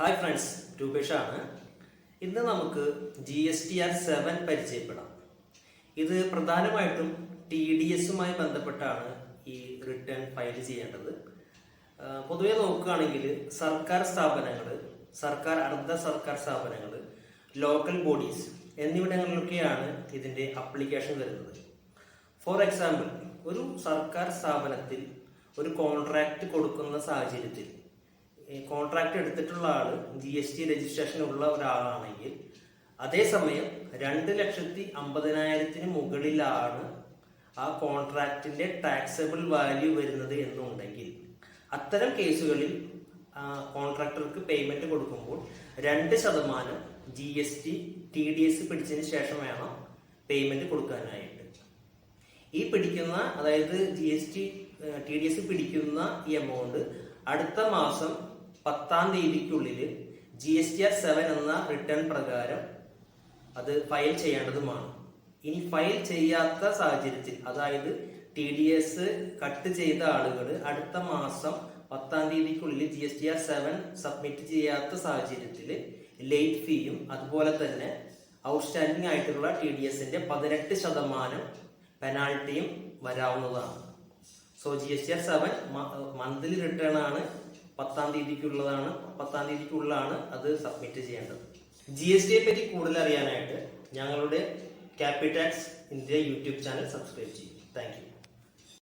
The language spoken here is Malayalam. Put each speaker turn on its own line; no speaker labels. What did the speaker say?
ഹായ് ഫ്രണ്ട്സ് രൂപേഷാണ് ഇന്ന് നമുക്ക് G S T R seven പരിചയപ്പെടാം. ഇത് പ്രധാനമായിട്ടും ടി ഡി എസുമായി ബന്ധപ്പെട്ടാണ് ഈ റിട്ടേൺ ഫയൽ ചെയ്യേണ്ടത്. പൊതുവെ നോക്കുകയാണെങ്കിൽ സർക്കാർ സ്ഥാപനങ്ങൾ സർക്കാർ അർദ്ധ സർക്കാർ സ്ഥാപനങ്ങൾ ലോക്കൽ ബോഡീസ് എന്നിവിടങ്ങളിലൊക്കെയാണ് ഇതിന്റെ അപ്ലിക്കേഷൻ വരുന്നത്. ഫോർ എക്സാമ്പിൾ ഒരു സർക്കാർ സ്ഥാപനത്തിൽ ഒരു കോൺട്രാക്റ്റ് കൊടുക്കുന്ന സാഹചര്യത്തിൽ കോൺട്രാക്ട് എടുത്തിട്ടുള്ള ആൾ ജി എസ് ടി രജിസ്ട്രേഷൻ ഉള്ള ഒരാളാണെങ്കിൽ അതേസമയം രണ്ട് ലക്ഷത്തി അമ്പതിനായിരത്തിന് മുകളിലാണ് ആ കോൺട്രാക്റ്റിന്റെ ടാക്സബിൾ വാല്യൂ വരുന്നത് എന്നുണ്ടെങ്കിൽ അത്തരം കേസുകളിൽ കോൺട്രാക്ടർക്ക് പേയ്മെന്റ് കൊടുക്കുമ്പോൾ രണ്ട് ശതമാനം G S T T D S പിടിച്ചതിന് ശേഷം വേണം പേയ്മെന്റ് കൊടുക്കാനായിട്ട്. ഈ പിടിക്കുന്ന അതായത് G S T T D S പിടിക്കുന്ന ഈ എമൗണ്ട് അടുത്ത മാസം പത്താം തീയതിക്കുള്ളിൽ G S T R seven എന്ന റിട്ടേൺ പ്രകാരം അത് ഫയൽ ചെയ്യേണ്ടതുമാണ്. ഇനി ഫയൽ ചെയ്യാത്ത സാഹചര്യത്തിൽ അതായത് ടി ഡി എസ് കട്ട് ചെയ്ത ആളുകൾ അടുത്ത മാസം പത്താം തീയതിക്കുള്ളിൽ G S T R seven submit ചെയ്യാത്ത സാഹചര്യത്തിൽ ലേറ്റ് ഫീയും അതുപോലെ തന്നെ ഔട്ട്സ്റ്റാൻഡിംഗ് ആയിട്ടുള്ള ടി ഡി എസിന്റെ പതിനെട്ട് ശതമാനം പെനാൾട്ടിയും വരാവുന്നതാണ്. So G S T R seven monthly return ആണ് പത്താം തീയതിക്കുള്ളതാണ് പത്താം തീയതിക്കുള്ളാണ് അത് സബ്മിറ്റ് ചെയ്യേണ്ടത്. ജി എസ് ടിയെ പറ്റി കൂടുതൽ അറിയാനായിട്ട് ഞങ്ങളുടെ Capitax India YouTube channel subscribe ചെയ്യും. താങ്ക്